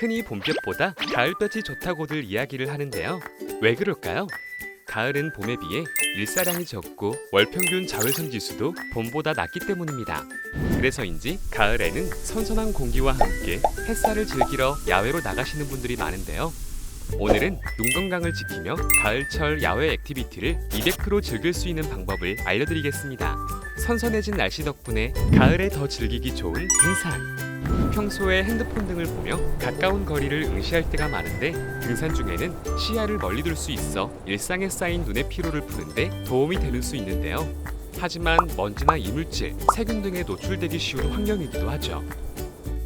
흔히 봄볕보다 가을볕이 좋다고들 이야기를 하는데요. 왜 그럴까요? 가을은 봄에 비해 일사량이 적고 월평균 자외선 지수도 봄보다 낮기 때문입니다. 그래서인지 가을에는 선선한 공기와 함께 햇살을 즐기러 야외로 나가시는 분들이 많은데요. 오늘은 눈 건강을 지키며 가을철 야외 액티비티를 200% 즐길 수 있는 방법을 알려드리겠습니다. 선선해진 날씨 덕분에 가을에 더 즐기기 좋은 등산. 평소에 핸드폰 등을 보며 가까운 거리를 응시할 때가 많은데 등산 중에는 시야를 멀리 둘 수 있어 일상에 쌓인 눈의 피로를 푸는데 도움이 되는 수 있는데요. 하지만 먼지나 이물질, 세균 등에 노출되기 쉬운 환경이기도 하죠.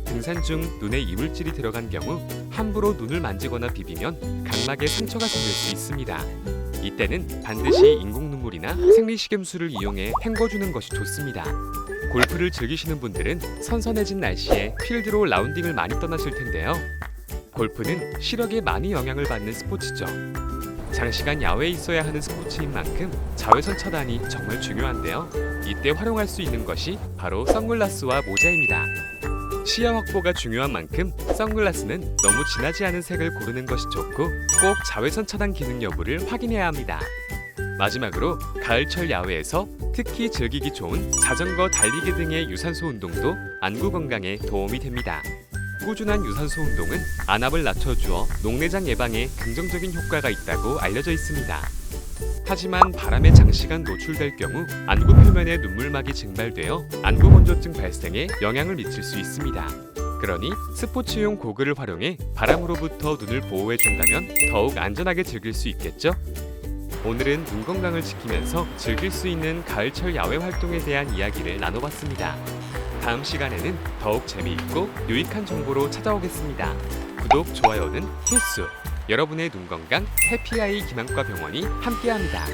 등산 중 눈에 이물질이 들어간 경우 함부로 눈을 만지거나 비비면 각막에 상처가 생길 수 있습니다. 이때는 반드시 인공 눈물이나 생리식염수를 이용해 헹궈주는 것이 좋습니다. 골프를 즐기시는 분들은 선선해진 날씨에 필드로 라운딩을 많이 떠나실 텐데요. 골프는 시력에 많이 영향을 받는 스포츠죠. 장시간 야외에 있어야 하는 스포츠인 만큼 자외선 차단이 정말 중요한데요. 이때 활용할 수 있는 것이 바로 선글라스와 모자입니다. 시야 확보가 중요한 만큼 선글라스는 너무 진하지 않은 색을 고르는 것이 좋고 꼭 자외선 차단 기능 여부를 확인해야 합니다. 마지막으로 가을철 야외에서 특히 즐기기 좋은 자전거 달리기 등의 유산소 운동도 안구 건강에 도움이 됩니다. 꾸준한 유산소 운동은 안압을 낮춰주어 녹내장 예방에 긍정적인 효과가 있다고 알려져 있습니다. 하지만 바람에 장시간 노출될 경우 안구 표면에 눈물막이 증발되어 안구 건조증 발생에 영향을 미칠 수 있습니다. 그러니 스포츠용 고글을 활용해 바람으로부터 눈을 보호해 준다면 더욱 안전하게 즐길 수 있겠죠? 오늘은 눈 건강을 지키면서 즐길 수 있는 가을철 야외 활동에 대한 이야기를 나눠봤습니다. 다음 시간에는 더욱 재미있고 유익한 정보로 찾아오겠습니다. 구독, 좋아요는 필수! 여러분의 눈 건강 해피아이 기만과 병원이 함께합니다.